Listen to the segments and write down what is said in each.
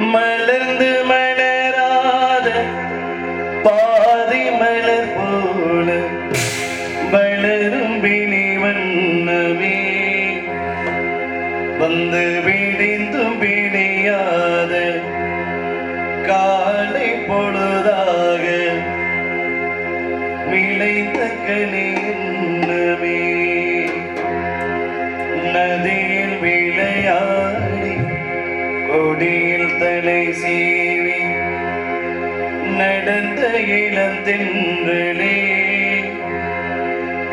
மலர்ந்து மலராத பாதி மலர் போல வளரும் பிணி வண்ணமே. வந்து விடிந்தும் விடியாத காலை பொழுதாக விளைந்த கனி நதியில் கொடியில் தலை சீவி நடந்த இளந்தென்றலே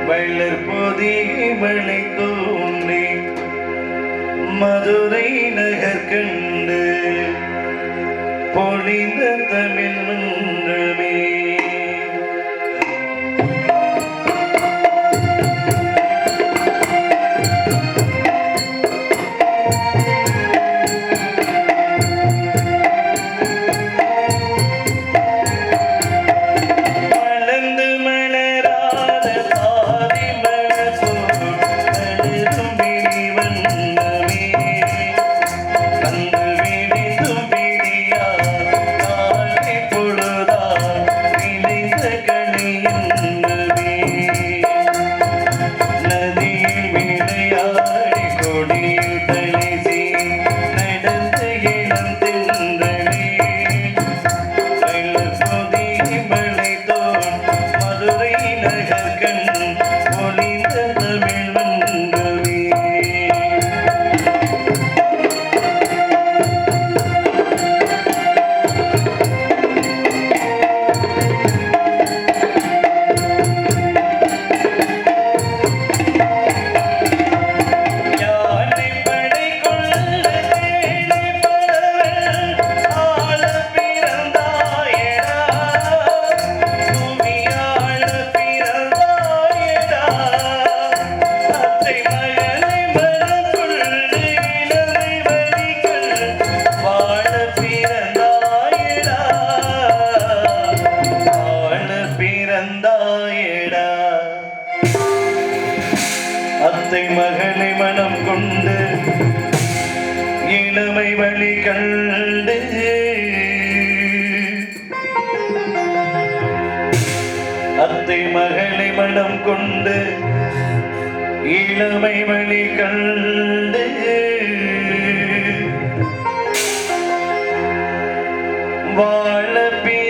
வள்ளர் பொதி மலை தோன்றி. மதுரை நகர் கண்டு பொழிந்த தமிழ் தமிழ் அத்தை மகளை மனம் கொண்டு இளமை வழி கண்டு அத்தை மகளை மனம் கொண்டு இளமை வழி கண்டு வாழ பிறந்தாயடா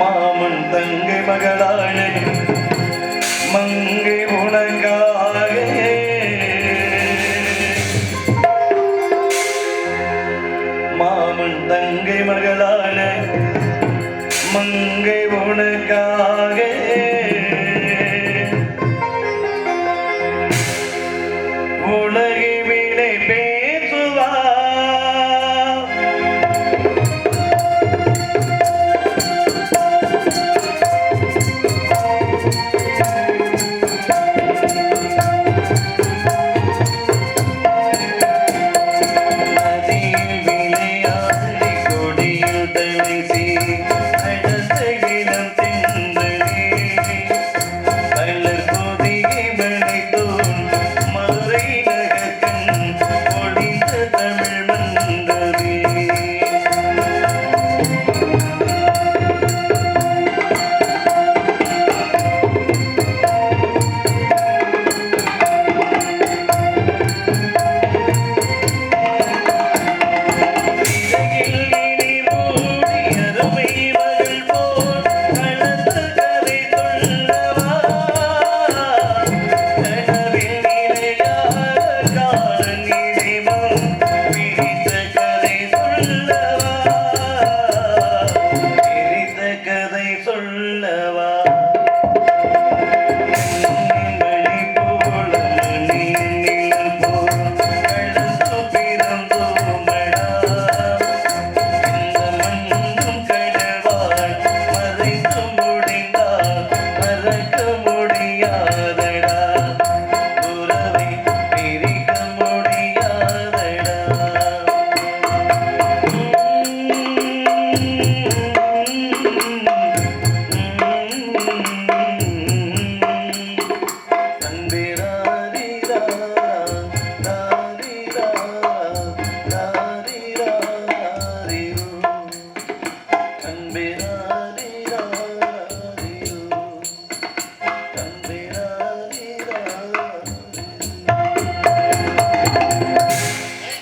மாமன் தங்கை மகளானே மங்கை உனக்காக மாமன் தங்கை மகளான மங்கை உனக்காக உலகே I just take it and take it.